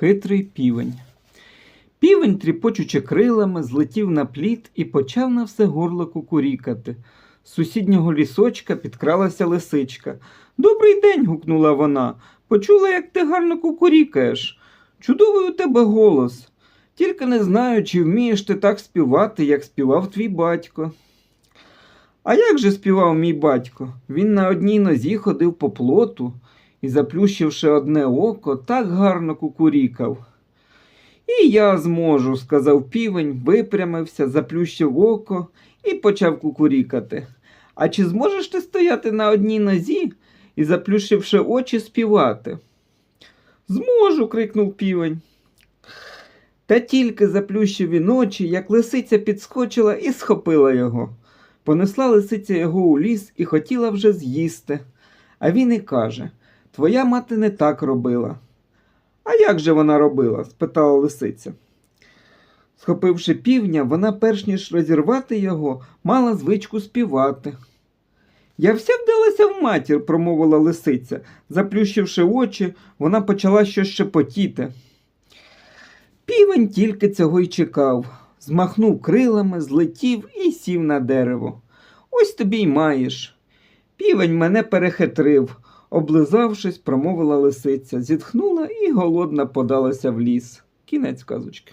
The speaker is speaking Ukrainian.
Хитрий півень. Півень, тріпочучи крилами, злетів на пліт і почав на все горло кукурікати. З сусіднього лісочка підкралася лисичка. Добрий день. гукнула вона. Почула, як ти гарно кукурікаєш. Чудовий у тебе голос. Тільки не знаю, чи вмієш ти так співати, як співав твій батько. А як же співав мій батько? Він на одній нозі ходив по плоту і, заплющивши одне око, так гарно кукурікав. І я зможу, сказав півень, випрямився, заплющив око і почав кукурікати. А чи зможеш ти стояти на одній нозі і, заплющивши очі, співати? Зможу, крикнув півень. Та тільки заплющив він очі, як лисиця підскочила і схопила його. Понесла лисиця його у ліс і хотіла вже з'їсти. А він і каже Твоя мати не так робила. А як же вона робила? спитала лисиця. Схопивши півня, вона, перш ніж розірвати його, мала звичку співати. Я вся вдалася в матір, промовила лисиця. Заплющивши очі, вона почала щось шепотіти. Півень тільки цього й чекав, змахнув крилами, злетів і сів на дерево. Ось тобі й маєш. Півень мене перехитрив, облизавшись, промовила лисиця, зітхнула і голодна подалася в ліс. Кінець казочки.